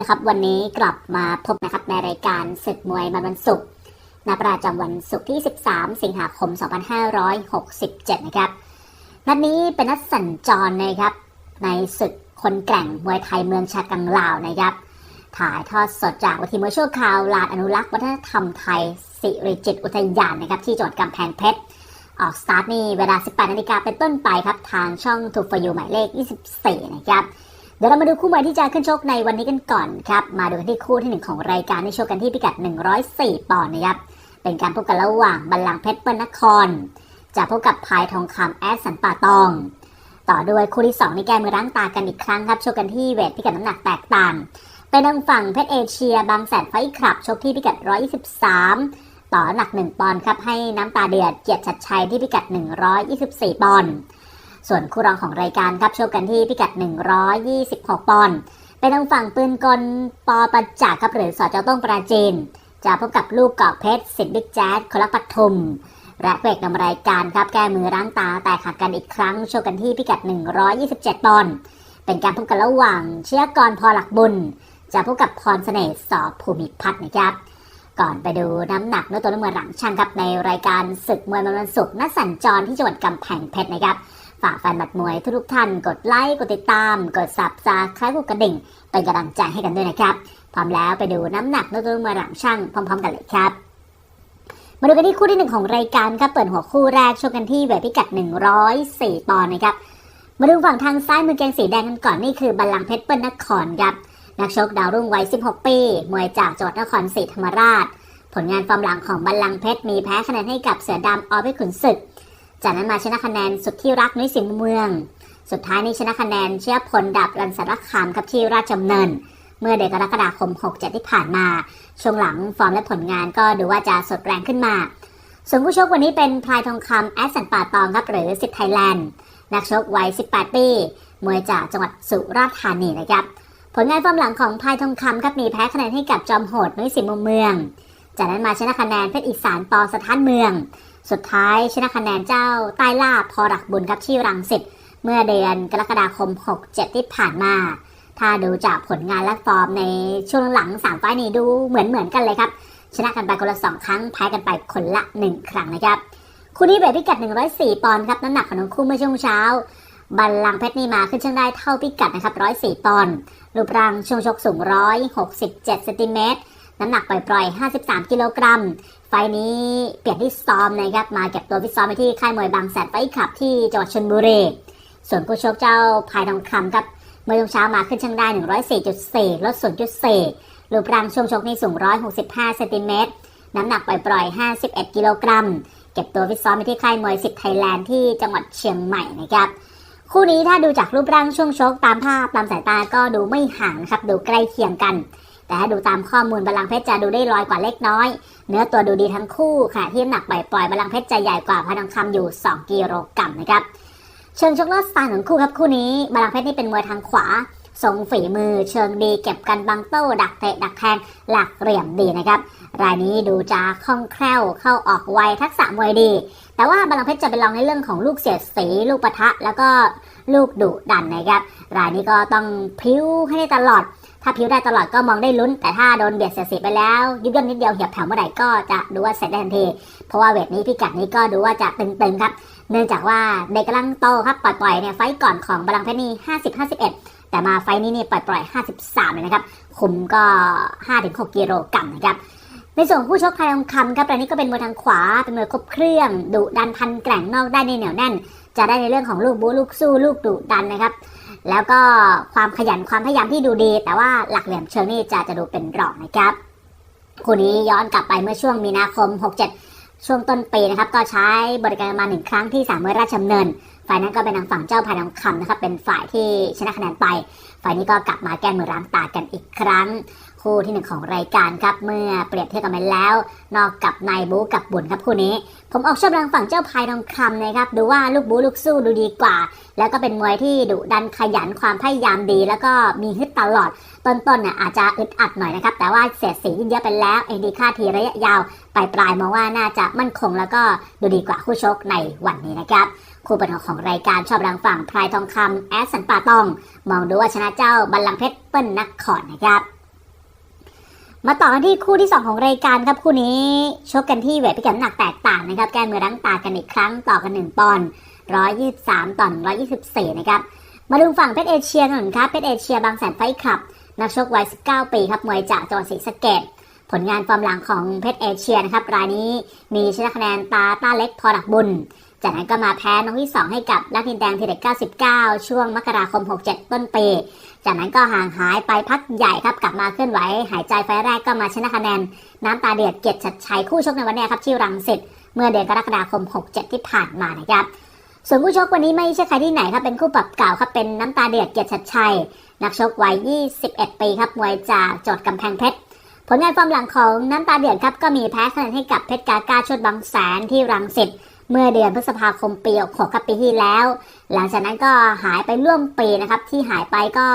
นะครับวันนี้กลับมาพบนะครับในรายการศึกมวยมันวันศุกร์ณประจำวันศุกร์ที่ 13 สิงหาคม 2567 นะครับ นัดนี้เป็นนัดสัญจรนะครับ ในศึกคนแกร่งมวยไทยเมืองชากังลาวนะครับ ถ่ายทอดสดจากวิธีมวยชั่วคราวลานอนุรักษ์วัฒนธรรมไทย สิริจิตอุทยานนะครับ ที่จังหวัดกำแพงเพชร ออกสตาร์ทนี่เวลา 18นาฬิกาเป็นต้นไปครับ ทางช่องทูฟยูหมายเลข 24 นะครับ เดี๋ยวเรามาดูคู่มวยที่จะขึ้นชกในวันนี้กันก่อนครับ มาดูกันที่คู่ที่หนึ่งของรายการที่ชกกันที่พิกัด 104 ปอนด์นะครับ เป็นการพบกันระหว่างบัลลังก์เพชรเปิ้ลนคร จะพบกับพายทองคำแอดสันป่าตอง ต่อด้วยคู่ที่2ในแก้มือร้างตากันอีกครั้งครับชกกันที่เวทพิกัดน้ำหนักแตกต่างเป็นทางฝั่งเพชรเอเชียบางแสนไฟคลับชกที่พิกัด 123 ต่อน้ำหนัก 1 ปอนด์ครับให้น้ำตาเดือดเกียรติชัดชัยที่พิกัด 124 ปอนด์ ส่วนคู่รองของรายการครับชกกันที่พิกัด 126 ปอนด์เป็นทางฝั่งปืนกลปอปัจจักครับหรือสอเจ้าต้องปราจีน จะพบกับลูกกอกเพชรสิทธิ์บิ๊กแจ๊ดคนละปัทุมและเวกนำรายการครับแก้มือร้างตาแตกหักกันอีกครั้ง โชกกันที่พิกัด 127 ปอนด์เป็นการพบกันระหว่างเชียกรพอหลักบุญ จะพบกับพรเสน่ห์สอบภูมิพัฒน์นะครับ ก่อนไปดูน้ำหนักเนื้อตัวน้ำมวยหลังช่างครับในรายการศึกมวยมันวันศุกร์นัดสัญจรที่จังหวัดกำแพงเพชรนะครับ ฝากแฟนบัดมวยทุกท่าน กดไลค์กดติดตาม กดสับสาคล้ายกดกระดิ่ง เป็นกำลังใจให้กันด้วยนะครับ พร้อมแล้วไปดูน้ำหนักเนื้อตัวมวยหลังช่างพร้อม ๆ กันเลยครับมาดูกันที่คู่ที่หนึ่งของรายการครับเปิดหัวคู่แรกชกกันที่เวทพิกัด 104 ปอนด์นะครับมาดูฝั่งทางซ้ายมือแกงสีแดงกันก่อนนี่คือบัลลังเพชรเปิ้ลนครครับนักชกดาวรุ่งวัย 16 ปี มวยจากจังหวัดนครศรีธรรมราช ผลงานฟอร์มหลังของบัลลังเพชรมีแพ้คะแนนให้กับเสือดำออเวขุนศึก จากนั้นมาชนะคะแนนสุดที่รักนุ้ยสิงห์เมือง สุดท้ายนี้ชนะคะแนนเชื่อพลดับรันสารคามครับที่ราชดำเนิน เมื่อเดือนกรกฎาคม 67 ที่ผ่านมา ช่วงหลังฟอร์มและผลงานก็ดูว่าจะสดแรงขึ้นมาส่วนผู้ชกวันนี้เป็นพลายทองคำแอสสันป่าตองครับหรือสิทธิ์ไทยแลนด์นักชกวัย 18 ปี มวยจากจังหวัดสุราษฎร์ธานีนะครับผลงานฟอร์มหลังของพลายทองคำครับมีแพ้คะแนนให้กับจอมโหดนุ้ยสิงห์มุมเมือง จากนั้นมาชนะคะแนนเพชรอีสานปอสถานเมือง สุดท้ายชนะคะแนนเจ้าใต้ล่าพอรักบุญครับที่รังสิตเมื่อเดือนกรกฎาคม 67 ที่ผ่านมา ถ้าดูจากผลงานและฟอร์มในช่วงหลังสามไฟล์นี้ดูเหมือนเหมือนกันเลยครับ ชนะกันไปคนละสองครั้งแพ้กันไปคนละหนึ่งครั้งนะครับ คู่นี้เวทพิกัด 104 ปอนด์ครับน้ำหนักของทั้งคู่เมื่อช่วงเช้า บัลลังเพชรนี่มาขึ้นช่างได้เท่าพิกัดนะครับ 104 ปอนด์รูปร่างช่วงชกสูง 167 เซนติเมตร น้ำหนักปล่อยๆ 53 กิโลกรัม ไฟนี้เปลี่ยนที่ซ้อมนะครับ มาเก็บตัวฟิตซ้อมไปที่ค่ายมวยบางแสนไฟท์คลับที่จังหวัดชลบุรี ส่วนผู้ชกเจ้าพายทองคำครับเมื่อช่วงเช้ามาขึ้นช่างได้ 104.4 ลด 0.4 รูปร่างช่วงชกนี่สูง 165 เซนติเมตร น้ำหนักปล่อยๆ 51 กิโลกรัม เก็บตัวฟิตซ้อมไปที่ค่ายมวยสิทธิ์ไทยแลนด์ที่จังหวัดเชียงใหม่นะครับ คู่นี้ถ้าดูจากรูปร่างช่วงชกตามภาพตามสายตาก็ดูไม่ห่างครับ ดูใกล้เคียงกัน แต่ถ้าดูตามข้อมูลบาลังเพชรจะดูได้ลอยกว่าเล็กน้อย เนื้อตัวดูดีทั้งคู่ขณะที่น้ำหนักปล่อยๆบาลังเพชรจะใหญ่กว่าพายทองคำอยู่ 2กิโลกรัมนะครับเชิงชกลอดสไตล์ของคู่ครับคู่นี้บาลังเพชรนี่เป็นมวยทางขวาทรงฝีมือเชิงดีเก็บกันบังโต้ดักเตะดักแทงหลักเหลี่ยมดีนะครับ รายนี้ดูจะคล่องแคล่วเข้าออกไวทักษะมวยดี แต่ว่าบาลังเพชรจะไปลองในเรื่องของลูกเสียดสีลูกปะทะ แล้วก็ลูกดุดันนะครับ รายนี้ก็ต้องพิ้วให้ได้ตลอด ถ้าพิ้วได้ตลอดก็มองได้ลุ้น แต่ถ้าโดนเบียดเสียสีไปแล้วยุบย่นนิดเดียวเหียวแผ่วเมื่อไหร่ก็จะดูว่าเสร็จได้ทันที เพราะว่าเวทนี้พิกัดนี้ก็ดูว่าจะตึงๆครับ เนื่องจากว่าเด็กกำลังโตครับปล่อยๆเนี่ยไฟก่อนของบาลังก์เพชรนี่50 51 แต่มาไฟนี้นี่ปล่อยๆ53เลยนะครับคุมก็ 5-6กิโลกรัมนะครับในส่วนผู้ชกไทยทองคำครับรายนี้ก็เป็นมวยทางขวา เป็นมวยครบเครื่องดุดันพันแกร่งนอกได้ในเหนียวแน่น จะได้ในเรื่องของลูกบู๊ลูกสู้ลูกดุดันนะครับ แล้วก็ความขยันความพยายามที่ดูดี แต่ว่าหลักเหลี่ยมเชิงนี่จะจะดูเป็นรองนะครับคู่นี้ย้อนกลับไปเมื่อช่วงมีนาคม 67 ช่วงต้นปีนะครับ ก็ใช้บริการมาหนึ่งครั้งที่สามเมอราชดำเนิน ฝ่ายนั้นก็เป็นทางฝั่งเจ้าพายทองคำนะครับ เป็นฝ่ายที่ชนะคะแนนไป ฝ่ายนี้ก็กลับมาแก้มือร้างตากันอีกครั้ง คู่ที่หนึ่งของรายการครับเมื่อเปรียบเทียบกันไปแล้ว นอกกับนายบูกับบุญครับคู่นี้ ผมออกชอบทางฝั่งเจ้าพายทองคำนะครับดูว่าลูกบูลูกสู้ดูดีกว่า แล้วก็เป็นมวยที่ดุดันขยันความพยายามดี แล้วก็มีฮึดตลอด ต้นๆเนี่ยอาจจะอึดอัดหน่อยนะครับแต่ว่าเสียดสียิ่งเยอะไปแล้วเอ็นดีค่าทีระยะยาวปลายปลายมองว่าน่าจะมั่นคงแล้วก็ดูดีกว่าคู่ชกในวันนี้นะครับคู่ปัญหาของรายการชอบทางฝั่งพลายทองคำแอสสันป่าตอง มองดูว่าชนะเจ้าบัลลังเพชรเปิ้ลนครนะครับ มาต่อกันที่คู่ที่ 2 ของรายการครับคู่นี้ชกกันที่เวทพิกัดน้ำหนักแตกต่างนะครับ แก้มือรั้งตากันอีกครั้งต่อกัน 1 ปอนด์123 ต่อ 124 นะครับ มาดูฝั่งเพชรเอเชียกันหน่อยครับเพชรเอเชียบางแสนไฟท์คลับ นักชกวัย 19 ปีครับมวยจากจังหวัดศรีสะเกษผลงานฟอร์มหลังของเพชรเอเชียนะครับรายนี้มีชนะคะแนนตาต้าเล็กพอดักบุญ จากนั้นก็มาแพ้น้องที่ 2 ให้กับลักดินแดงทีเด็ก99 ช่วงมกราคม 67 ต้นปี จากนั้นก็ห่างหายไปพักใหญ่ครับกลับมาเคลื่อนไหว หายใจไฟล์แรกก็มาชนะคะแนน น้ำตาเดือดเกียรติชัดชัยคู่ชกในวันนี้ครับที่รังสิตเมื่อเดือนกรกฎาคม 67 ที่ผ่านมานะครับส่วนคู่ชกวันนี้ไม่ใช่ใครที่ไหนครับเป็นคู่ปรับเก่าครับเป็นน้ำตาเดือดเกียรติชัดชัยนักชกวัย 21 ปีครับมวยจากจังหวัดกำแพงเพชรผลงานฟอร์มหลังของน้ำตาเดือดครับก็มีแพ้คะแนนให้กับเพชรกากาชดบางแสนที่รังสิต เมื่อเดือนพฤษภาคมปี66ครับปีที่แล้ว หลังจากนั้นก็หายไปร่วมปีนะครับ ที่หายไปก็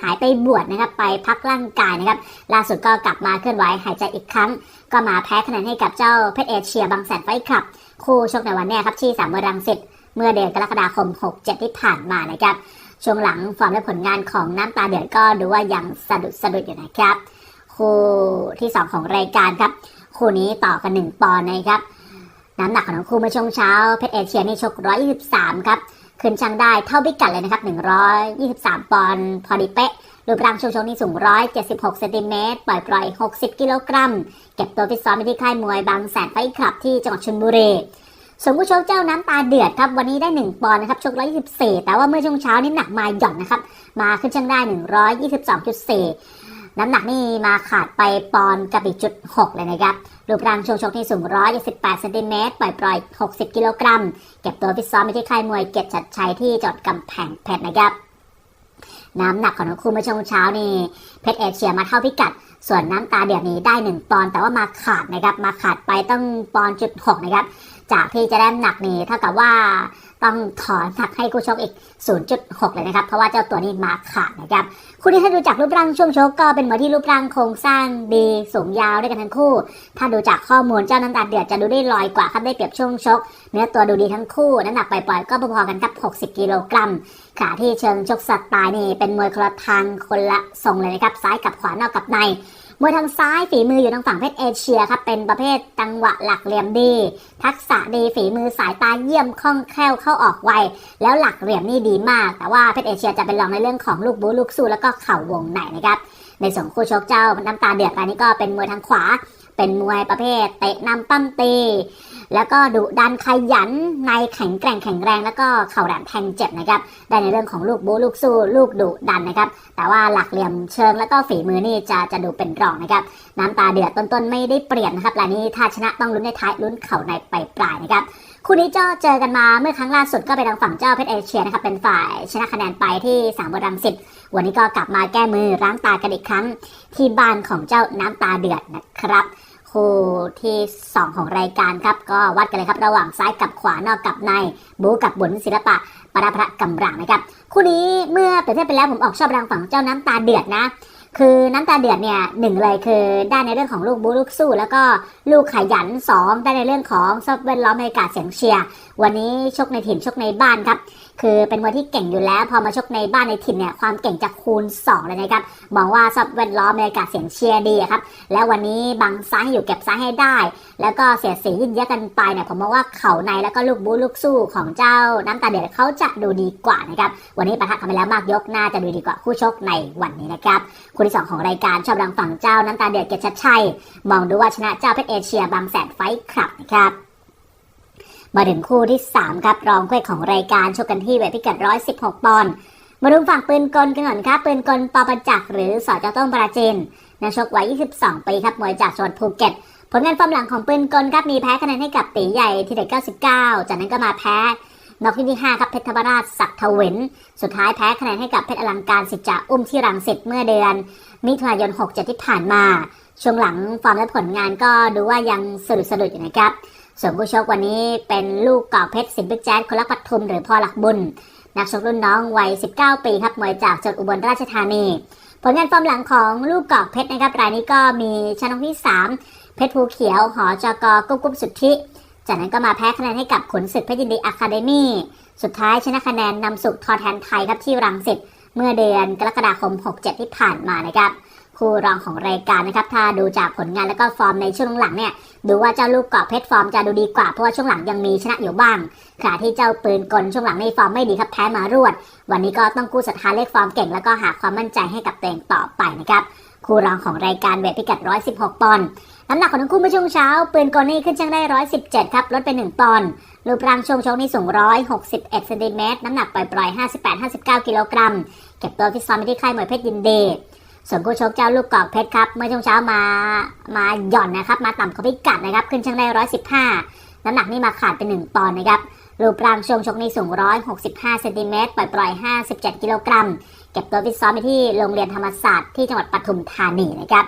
หายไปบวชนะครับ ไปพักร่างกายนะครับ ล่าสุดก็กลับมาเคลื่อนไหวหายใจอีกครั้ง ก็มาแพ้คะแนนให้กับเจ้าเพชรเอเชียบางแสนไฟคลับ คู่ชกในวันนี้ครับที่สามเมืองรังสิตเมื่อเดือนกรกฎาคม 67 ที่ผ่านมานะครับ ช่วงหลังฟอร์มและผลงานของน้ำตาเดือดก็ดูว่ายังสะดุดสะดุดอยู่นะครับ คู่ที่ 2 ของรายการครับ คู่นี้ต่อกัน1ปอนด์นะครับ น้ำหนักของทั้งคู่เมื่อช่วงเช้าเพชรเอเชียนี่ชก 123 ครับขึ้นช่างได้เท่าพิกัดเลยนะครับ 123 ปอนด์พอดีเป๊ะรูปร่างช่วงชกนี่สูง 176เซนติเมตรปล่อยปล่อย 60 กิโลกรัม เก็บตัวฟิตซ้อมไปที่ค่ายมวยบางแสนไฟคลับที่จังหวัดชลบุรีส่วนผู้ชกเจ้าน้ำตาเดือดครับ วันนี้ได้ 1 ปอนด์นะครับชก 124 แต่ว่าเมื่อช่วงเช้านี่หนักมาหย่อนนะครับ มาขึ้นช่างได้ 122.4 น้ำหนักนี่มาขาดไปปอนกับอีกจุด 6 เลยนะครับ รูปร่างช่วงชกที่สูง128เซนติเมตรปล่อยปล่อย 60 กิโลกรัม เก็บตัวฟิตซ้อมไปที่ค่ายมวยเกียรติชัดชัยที่จังหวัดกำแพงเพชรนะครับ น้ำหนักของทั้งคู่เมื่อช่วงเช้านี่เพชรเอเชียมาเท่าพิกัด ส่วนน้ำตาเดือดนี้ได้ 1 ปอนด์แต่ว่ามาขาดนะครับ มาขาดไปต้องปอนด์จุด6นะครับ จากที่จะได้น้ำหนักนี่เท่ากับว่าต้องถอนหนักให้คู่ชกอีก 0.6 เลยนะครับ เพราะว่าเจ้าตัวนี้มาขาดนะครับ คู่นี้ถ้าดูจากรูปร่างช่วงชกก็เป็นมวยที่รูปร่างโครงสร้างดีสูงยาวด้วยกันทั้งคู่ ถ้าดูจากข้อมูลเจ้าน้ำตาเดือดจะดูได้ลอยกว่าครับได้เปรียบช่วงชก เนื้อตัวดูดีทั้งคู่ น้ำหนักปล่อยๆก็พอๆกันครับ 60 กิโลกรัมขาที่เชิงชกสไตล์นี่เป็นมวยคนละทางคนละทรงเลยนะครับ ซ้ายกับขวานอกกับใน มวยทางซ้ายฝีมืออยู่ทางฝั่งเพชรเอเชียครับเป็นประเภทจังหวะหลักเหลี่ยมดี ทักษะดีฝีมือสายตาเยี่ยมคล่องแคล่วเข้าออกไวแล้วหลักเหลี่ยมนี่ดีมาก แต่ว่าเพชรเอเชียจะเป็นรองในเรื่องของลูกบูลูกสู้แล้วก็เข่าวงในนะครับ ในส่วนคู่ชกเจ้าน้ำตาเดือดรายนี้ก็เป็นมวยทางขวา เป็นมวยประเภทเตะนำปั้มตี แล้วก็ดุดันขยันในแข็งแกร่งแข็งแรง แล้วก็เข่าแหลมแทงเจ็บนะครับ ได้ในเรื่องของลูกบูลูกสู้ลูกดุดันนะครับ แต่ว่าหลักเหลี่ยมเชิงแล้วก็ฝีมือนี่จะจะดูเป็นรองนะครับ น้ำตาเดือดต้นๆไม่ได้เปลี่ยนนะครับรายนี้ถ้าชนะต้องลุ้นในท้ายลุ้นเข่าในปลายปลายนะครับคู่นี้เจ้าเจอกันมาเมื่อครั้งล่าสุดก็เป็นทางฝั่งเจ้าเพชรเอเชียนะครับเป็นฝ่ายชนะคะแนนไปที่สามบรังสิต วันนี้ก็กลับมาแก้มือล้างตากันอีกครั้ง ที่บ้านของเจ้าน้ำตาเดือดนะครับคู่ที่ 2 ของรายการครับ ก็วัดกันเลยครับ ระหว่างซ้ายกับขวานอกกับใน บูกับบุญศิลปะปราพระกำลังนะครับ คู่นี้เมื่อเปรียบเทียบไปแล้วผมออกชอบทางฝั่งเจ้าน้ำตาเดือดนะคือน้ำตาเดือดเนี่ยหนึ่งเลยคือได้ในเรื่องของลูกบูลูกสู้ แล้วก็ลูกขยันสองได้ในเรื่องของสภาพแวดล้อมในอากาศเสียงเชียร์ วันนี้ชกในถิ่นชกในบ้านครับ คือเป็นมวยที่เก่งอยู่แล้ว พอมาชกในบ้านในถิ่นเนี่ยความเก่งจะคูณ 2 เลยนะครับมองว่าสภาพแวดล้อมในอากาศเสียงเชียร์ดีครับ แล้ววันนี้บังซ้ายอยู่เก็บซ้ายให้ได้ แล้วก็เสียดสียิงเยอะกันไปเนี่ยผมมองว่าเข่าในแล้วก็ลูกบูลูกสู้ของเจ้าน้ำตาเดือดเขาจะดูดีกว่านะครับวันนี้ประทะกันไปแล้วมากยกน่าจะดูดีกว่าคู่ชกในวันนี้นะครับคู่ที่สองของรายการชอบดังฝั่งเจ้าน้ำตาเดือดเกียรติชัดชัยมองดูว่าชนะเจ้าเพชรเอเชียบางแสนไฟท์คลับนะครับ มาถึงคู่ที่ 3 ครับ รองคู่เอกของรายการชกกันที่เวทพิกัด 116 ปอนด์มาดูฝั่งปืนกลกันก่อนครับ ปืนกลปอประจักหรือสอจต้งปราจีนนักชกวัย 22 ปีครับมวยจากจังหวัดภูเก็ต ผลงานฟอร์มหลังของปืนกลครับมีแพ้คะแนนให้กับตีใหญ่ทีเด็ด99 จากนั้นก็มาแพ้นอกที่ที่ 5 ครับเพชรธรรมราชศักดิ์ทวิน สุดท้ายแพ้คะแนนให้กับเพชรอลังการสิทธิ์จ่าอุ้มที่รังสิตเมื่อเดือน มิถุนายน 67 ที่ผ่านมา ช่วงหลังฟอร์มและผลงานก็ดูว่ายังสะดุดสะดุดอยู่นะครับ ส่วนผู้ชกวันนี้เป็นลูกเกอกเพชรสินพิแจ๊ดคนละปทุมหรือพ่อหลักบุญ นักชกรุ่นน้องวัย 19 ปีครับมวยจากจังหวัดอุบลราชธานี ผลงานฟอร์มหลังของลูกเกอกเพชรนะครับรายนี้ก็มีชนะที่ 3 เพชรภูเขียว หอจกกุ๊บกุ๊บสุทธิ จากนั้นก็มาแพ้คะแนนให้กับขุนศึกเพชรยินดีอะคาเดมี่สุดท้ายชนะคะแนนนำสุกทอแทนไทยครับที่รังสิตเมื่อเดือนกรกฎาคม 67 ที่ผ่านมานะครับ คู่รองของรายการนะครับ ถ้าดูจากผลงานแล้วก็ฟอร์มในช่วงหลังเนี่ยดูว่าเจ้าลูกเกาะเพชรฟอร์มจะดูดีกว่าเพราะว่าช่วงหลังยังมีชนะอยู่บ้างขณะที่เจ้าปืนกลช่วงหลังในฟอร์มไม่ดีครับแพ้มารวด วันนี้ก็ต้องกู้ศรัทธาเลขฟอร์มเก่งแล้วก็หาความมั่นใจให้กับตัวเองต่อไปนะครับคู่รองของรายการเวทพิกัด 116 ปอนด์ น้ำหนักของทั้งคู่เมื่อช่วงเช้า ปืนกลนี่ขึ้นช่างได้ 117 ครับ ลดไป 1 ปอนด์ รูปร่างช่วงชกนี่สูง 161เซนติเมตร น้ำหนักปล่อยๆ 58-59 กิโลกรัม เก็บตัวที่ซ้อมที่ค่ายมวยเพชรยินดี ส่วนคู่ชกเจ้าลูกกอกเพชรครับ เมื่อช่วงเช้ามามาหย่อนนะครับ มาต่ำกว่าพิกัดนะครับ ขึ้นช่างได้115น้ำหนักนี่มาขาดเป็น1ปอนด์นะครับ รูปร่างช่วงชกนี่สูง165เซนติเมตรปล่อยปล่อยๆ57กิโลกรัม เก็บตัวฟิตซ้อมไปที่โรงเรียนธรรมศาสตร์ที่จังหวัดปทุมธานีนะครับ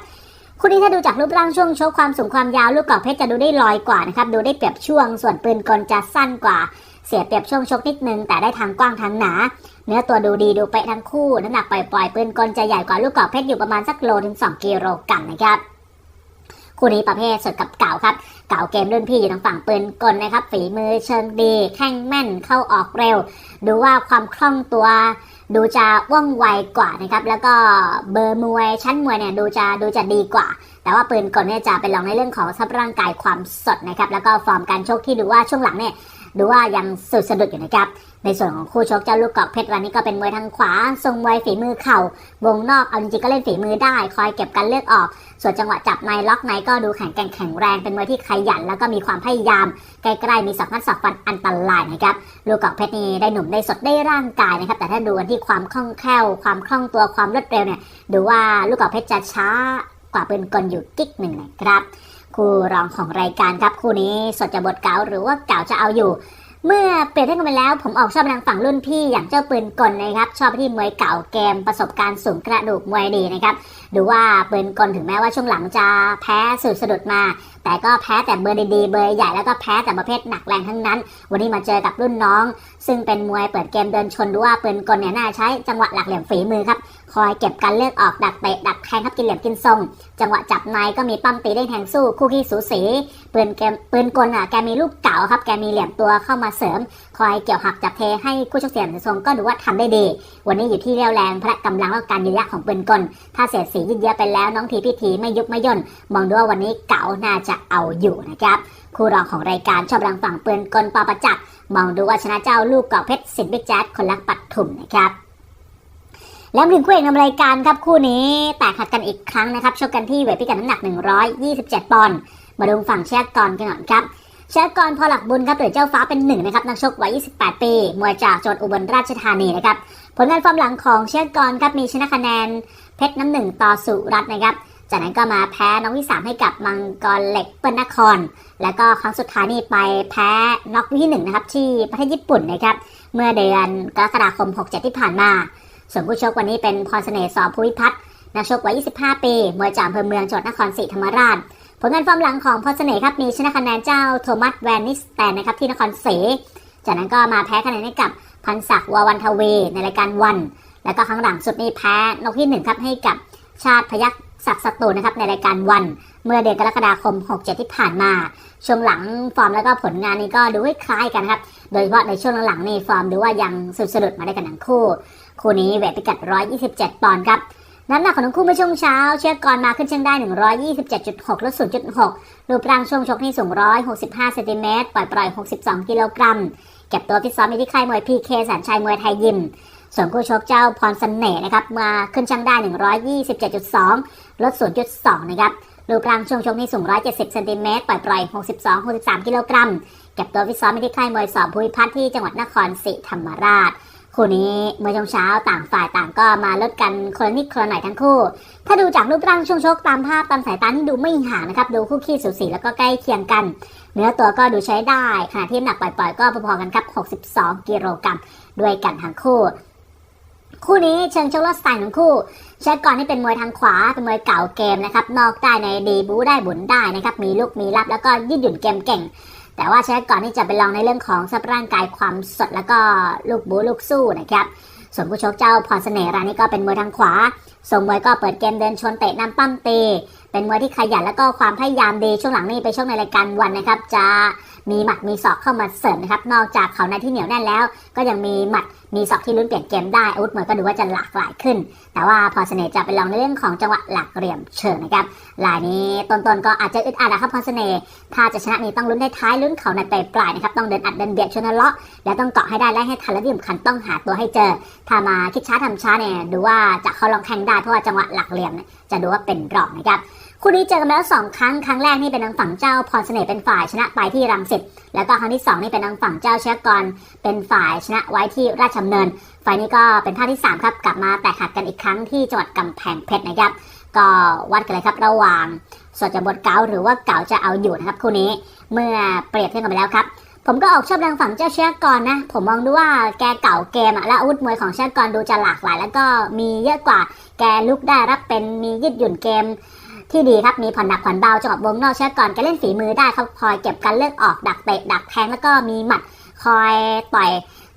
คู่นี้ถ้าดูจากรูปร่างช่วงชกความสูงความยาวลูกกอกเพชรจะดูได้ลอยกว่านะครับดูได้เปรียบช่วง ส่วนปืนกลจะสั้นกว่า เสียเปรียบช่วงชกนิดนึงแต่ได้ทางกว้างทางหนา เนื้อตัวดูดีดูเป๊ะทั้งคู่ น้ำหนักปล่อยๆปืนกลจะใหญ่กว่าลูกกอกเพชรอยู่ประมาณสักโลถึง 2 กิโลกรัมนะครับคู่นี้ประเภทสดกับเก่าครับ เก่าเกมรุ่นพี่อยู่ทางฝั่งปืนกลนะครับ ฝีมือเชิงดี แข้งแม่นเข้าออกเร็ว ดูว่าความคล่องตัว ดูจะว่องไวกว่านะครับ แล้วก็เบอร์มวยชั้นมวยเนี่ยดูจะดูจะดีกว่า แต่ว่าปืนกลเนี่ยจะเป็นรองในเรื่องของสภาพร่างกายความสดนะครับ แล้วก็ฟอร์มการชกที่ดูว่าช่วงหลังเนี่ย ดูว่ายังสุดสะดุดอยู่นะครับ ในส่วนของคู่ชกเจ้าลูกกอกเพชรวันนี้ก็เป็นมวยทางขวาทรงมวยฝีมือเข่าวงนอกเอาจริงๆก็เล่นฝีมือได้ คอยเก็บกันเลือกออก ส่วนจังหวะจับในล็อกในก็ดูแข็งแกร่งแข็งแรงเป็นมวยที่ขยันแล้วก็มีความพยายามใกล้ๆมีสองพันสองฟันอันตรายนะครับลูกกอกเพชรนี่ได้หนุ่มได้สดได้ร่างกายนะครับ แต่ถ้าดูกันที่ความคล่องแคล่ว ความคล่องตัวความรวดเร็วเนี่ยดูว่าลูกกอกเพชรจะช้ากว่าปืนกลอยู่กิ๊กหนึ่งนะครับ คู่รองของรายการครับคู่นี้สดจะบทเก่าหรือว่าเก่าจะเอาอยู่ เมื่อเปรียบเทียบกันไปแล้ว ผมออกชอบทางฝั่งรุ่นพี่อย่างเจ้าปืนกลนะครับ ชอบที่มวยเก่าเกมประสบการณ์สูงกระดูกมวยดีนะครับดูว่าปืนกลถึงแม้ว่าช่วงหลังจะแพ้สุดสะดุดมา แต่ก็แพ้แต่เบอร์ดีๆเบอร์ใหญ่แล้วก็แพ้แต่ประเภทหนักแรงทั้งนั้น วันนี้มาเจอกับรุ่นน้อง ซึ่งเป็นมวยเปิดเกมเดินชนดูว่าปืนกลเนี่ยน่าใช้จังหวะหลักเหลี่ยมฝีมือครับ คอยเก็บการเลือกออกดักเตะดักแทงครับกินเหลี่ยมกินทรง จังหวะจับในก็มีปั้มตีได้แทงสู้คู่ขี้สูสีปืนเกปืนกลอะแกมีลูกเก่าครับแกมีเหลี่ยมตัวเข้ามาเสริม คอยเกี่ยวหักจับเทให้คู่ชกเสียงทรงก็ดูว่าทำได้ดี วันนี้อยู่ที่เรียวแรงพละกำลังและการยืนระของปืนกล ถ้าเสียสียืดเยอะไปแล้วน้องทีพี่ทีไม่ยุบไม่ย่นมองดูว่าวันนี้เก๋าน่าจะเอาอยู่นะครับคู่รองของรายการชอบรังฝั่งปืนกลปอประจักษ์มองดูว่าชนะเจ้าลูกเกาะเพชรสินบิ๊กแจ๊ดคนลักปัดถุ่มนะครับ แล้วถึงคู่เอกนำรายการครับคู่นี้แตกหักกันอีกครั้งนะครับชกกันที่เวทพิกัดน้ำหนัก 127 ปอนด์มาดูฝั่งเชียร์กรกันก่อนครับเชฟกรพอหลักบุญครับหรือเจ้าฟ้าเป็นหนึ่งนะครับนักชกวัย 28 ปีมวยจากจังหวัดอุบลราชธานีนะครับผลงานฟอร์มหลังของเชฟกรครับมีชนะคะแนนเพชรน้ำหนึ่งต่อสุรัตน์นะครับจากนั้นก็มาแพ้น้องที่สามให้กับมังกรเหล็กเปิ้ลนคร แล้วก็ครั้งสุดท้ายนี่ไปแพ้น็อกที่หนึ่งนะครับที่ประเทศญี่ปุ่นนะครับเมื่อเดือนกรกฎาคม 67 ที่ผ่านมา ส่วนผู้ชกวันนี้เป็นพรเสน่ห์สอภูวิพัฒน์นักชกวัย 25 ปีมวยจากอำเภอเมืองจังหวัดนครศรีธรรมราช ผลงานฟอร์มหลังของพรเสน่ห์ครับมีชนะคะแนนเจ้าโทมัสแวนนิสแตนนะครับที่นครศรีจากนั้นก็มาแพ้คะแนนให้กับพันศักดิ์วาวันทเวในรายการวัน แล้วก็ครั้งหลังสุดนี่แพ้นกที่หนึ่งครับให้กับชาติพยักศักดิ์สตูนะครับในรายการวัน เมื่อเดือนกรกฎาคม 67 ที่ผ่านมา ช่วงหลังฟอร์มแล้วก็ผลงานนี้ก็ดูคล้ายกันครับ โดยเฉพาะในช่วงหลังๆนี่ฟอร์มดูว่ายังสุดสะดุดมาได้กันทั้งคู่ คู่นี้เวทพิกัด 127 ปอนด์ครับน้ำหนักของทั้งคู่เมื่อช่วงเช้า เชือกกรมาขึ้นเชิงได้ 127.6ลด0.6 รูปร่างช่วงชกนี่สูง 165เซนติเมตรปล่อยปล่อย 62 กิโลกรัม เก็บตัวฟิตซ้อมอยู่ที่ค่ายมวยพีเคสันชัยมวยไทยยิม ส่วนคู่ชกเจ้าพรเสน่ห์นะครับมาขึ้นช่างได้ 127.2 ลด 0.2 นะครับ รูปร่างช่วงชกนี่สูง 170เซนติเมตรปล่อยปล่อย 62 63 กิโลกรัม เก็บตัวฟิตซ้อมอยู่ที่ค่ายมวยสอบภูมิพัฒน์ที่จังหวัดนครศรีธรรมราช คู่นี้เมื่อช่วงเช้าต่างฝ่ายต่างก็มาลดกันคนนิดคนหน่อยทั้งคู่ ถ้าดูจากรูปร่างช่วงชกตามภาพตามสายตาที่ดูไม่ห่างนะครับ ดูคู่ขี้สูสีแล้วก็ใกล้เคียงกัน เนื้อตัวก็ดูใช้ได้ขณะที่หนักปล่อยๆ ก็พอๆกันครับ 62 กิโลกรัมด้วยกันทั้งคู่ คู่นี้เชิงชกลอดสไตล์ทั้งคู่เชฟก่อนนี่เป็นมวยทางขวาเป็นมวยเก่าเกมนะครับนอกได้ในดีบูได้บุญได้นะครับมีลูกมีรับแล้วก็ยืดหยุ่นเกมเก่ง แต่ว่าเชฟก่อนที่จะไปลองในเรื่องของสภาพร่างกายความสดแล้วก็ลูกบูลูกสู้นะครับส่วนผู้ชกเจ้าพรเสน่ห์รายนี้ก็เป็นมวยทางขวาส่งมวยก็เปิดเกมเดินชนเตะน้ำปั้มเตะเป็นมวยที่ขยันแล้วก็ความพยายามดีช่วงหลังนี่ไปชกในรายการวันนะครับ จะ มีหมัดมีศอกเข้ามาเสริมนะครับ นอกจากเขาในที่เหนียวแน่นแล้ว ก็ยังมีหมัดมีศอกที่ลุ้นเปลี่ยนเกมได้อาวุธมวยก็ดูว่าจะหลากหลายขึ้น แต่ว่าพอเสน่ห์จะไปลองในเรื่องของจังหวะหลักเหลี่ยมเชิงนะครับลายนี้ต้นๆก็อาจจะอึดอัดนะครับพอเสน่ห์ถ้าจะชนะนี่ต้องลุ้นได้ท้ายลุ้นเขาในปลายปลายๆนะครับต้องเดินอัดเดินเบียดชนทะเลาะแล้วต้องเกาะให้ได้และให้ทันและที่สำคัญต้องหาตัวให้เจอ ถ้ามาคิดช้าทำช้าเนี่ยดูว่าจะเขาลองแข่งได้เพราะว่าจังหวะหลักเหลี่ยมจะดูว่าเป็นรองนะครับ คู่นี้เจอกันมาแล้วสองครั้ง ครั้งแรกนี่เป็นทางฝั่งเจ้าพรเสน่ห์เป็นฝ่ายชนะไปที่รังสิต แล้วก็ครั้งที่สองนี่เป็นทางฝั่งเจ้าเชยกรเป็นฝ่ายชนะไว้ที่ราชดำเนิน ฝ่ายนี้ก็เป็นภาคที่สามครับกลับมาแตกหักกันอีกครั้งที่จังหวัดกำแพงเพชรนะครับ ก็วัดกันเลยครับระหว่างสดจะบทเก๋าหรือว่าเก๋าจะเอาอยู่นะครับคู่นี้เมื่อเปรียบเทียบกันไปแล้วครับผมก็ออกชอบทางฝั่งเจ้าเชยกรนะ ผมมองดูว่าแกเก่าเกมอะและอาวุธมวยของเชยกรดูจะหลากหลาย แล้วก็มีเยอะกว่า แกลุกได้รับเป็นมียืดหยุ่นเกม ที่ดีครับมีผ่อนหนักผ่อนเบาจังหวะวงนอกเชือกก่อนการเล่นฝีมือได้ครับคอยเก็บการเลือกออกดักเตะดักแทงแล้วก็มีหมัดคอยต่อย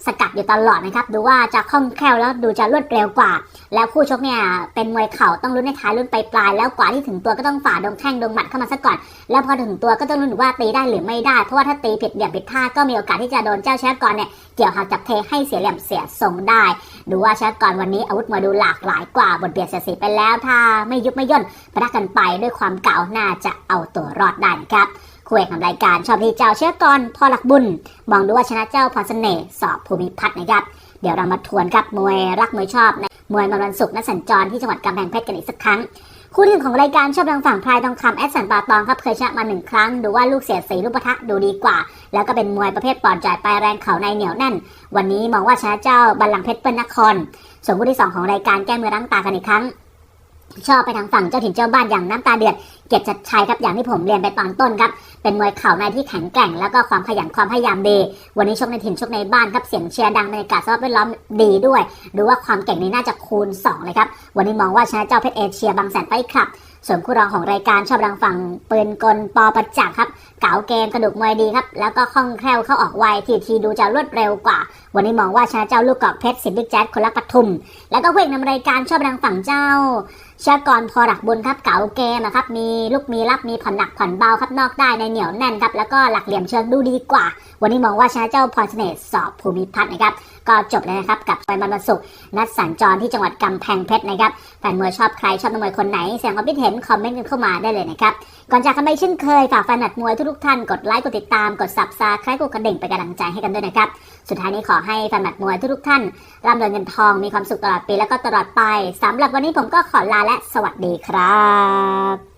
สกัดอยู่ตลอดนะครับ ดูว่าจะคล่องแคล่วแล้วดูจะรวดเร็วกว่า แล้วคู่ชกเนี่ยเป็นมวยเข่าต้องลุ้นในท้ายลุ้นไปปลายแล้วกว่าที่ถึงตัวก็ต้องฝ่าดงแข้งดงหมัดเข้ามาซะก่อน แล้วพอถึงตัวก็ต้องลุ้นว่าตีได้หรือไม่ได้ เพราะว่าถ้าตีผิดเหลี่ยมผิดท่าก็มีโอกาสที่จะโดนเจ้าเชือกก่อนเนี่ยเกี่ยวหักจับเทให้เสียเหลี่ยมเสียทรงได้ ดูว่าเชือกก่อนวันนี้อาวุธมวยดูหลากหลายกว่าบทเบียดเสียสีไปแล้วถ้าไม่ยุบไม่ย่นประทักกันไปด้วยความเก่าน่าจะเอาตัวรอดได้นะครับ คู่เอกของรายการชอบที่เจ้าเชื้อกก่อนพอหลักบุญมองดูว่าชนะเจ้าพรเสน่ห์สอบภูมิพัฒน์นะครับ เดี๋ยวเรามาทวนครับมวยรักมวยชอบในมวยมันวันศุกร์นัดสัญจรที่จังหวัดกำแพงเพชรกันอีกสักครั้ง คู่ที่หนึ่งของรายการชอบทางฝั่งพลายทองคำแอดสันปาตองครับเคยชนะมาหนึ่งครั้ง ดูว่าลูกเสียดสีลูกปะทะดูดีกว่า แล้วก็เป็นมวยประเภทปอดจ่ายไปแรงเข่าในเหนียวแน่น วันนี้มองว่าชนะเจ้าบัลลังก์เพชรเปิ้ลนคร ส่วนคู่ที่สองของรายการแก้มือรั้งตากันอีกครั้ง ชอบไปทางฝั่งเจ้าถิ่นเจ้าบ้านอย่างน้ำตาเดือด เกียรติชัดชัยครับอย่างที่ผมเรียนไปตอนต้นครับ เป็นมวยเข่าในที่แข็งแกร่ง แล้วก็ความขยันความพยายามดี วันนี้ชกในถิ่นชกในบ้านครับเสียงเชียร์ดังบรรยากาศสภาพแวดล้อมดีด้วย ดูว่าความเก่งนี้น่าจะคูณ 2 เลยครับ วันนี้มองว่าชนะเจ้าเพชรเอเชียบางแสนไปครับส่วนคู่รองของรายการชอบดังฝั่งปืนกลปอประจักษ์ครับเก๋าเกมกระดูกมวยดีครับ แล้วก็คล่องแคล่วเข้าออกไวทีทีดูจะรวดเร็วกว่า วันนี้มองว่าชนะเจ้าลูกกอกเพชรสิบบิ๊กแจ๊ดคนละปทุม แล้วก็เวกนำรายการชอบดังฝั่งเจ้า เชากรพอหลักบุญครับเก๋าเกมะครับมีลูกมีรับมีผ่อนหนักผ่อนเบาครับนอกได้ในเหนียวแน่นครับแล้วก็หลักเหลี่ยมเชิงดูดีกว่า วันนี้มองว่าชนะเจ้าพรเสน่ห์สอบภูมิพัฒน์นะครับก็จบเลยนะครับกับมวยมันวันศุกร์นัดสัญจรที่จังหวัดกำแพงเพชรนะครับแฟนมวยชอบใครชอบนักมวยคนไหนแสดงความคิดเห็นคอมเมนต์กันเข้ามาได้เลยนะครับก่อนจากกันไปเช่นเคยฝากแฟนหนัดมวยทุกๆท่านกดไลค์กดติดตามกดซับสไครต์กดกระดิ่งเป็นกำลังใจให้กันด้วยนะครับ สุดท้ายนี้ขอให้แฟนหมัดมวยทุกๆท่านร่ำรวยเงินทองมีความสุขตลอดปีแล้วก็ตลอดไปสำหรับวันนี้ผมก็ขอลาและสวัสดีครับ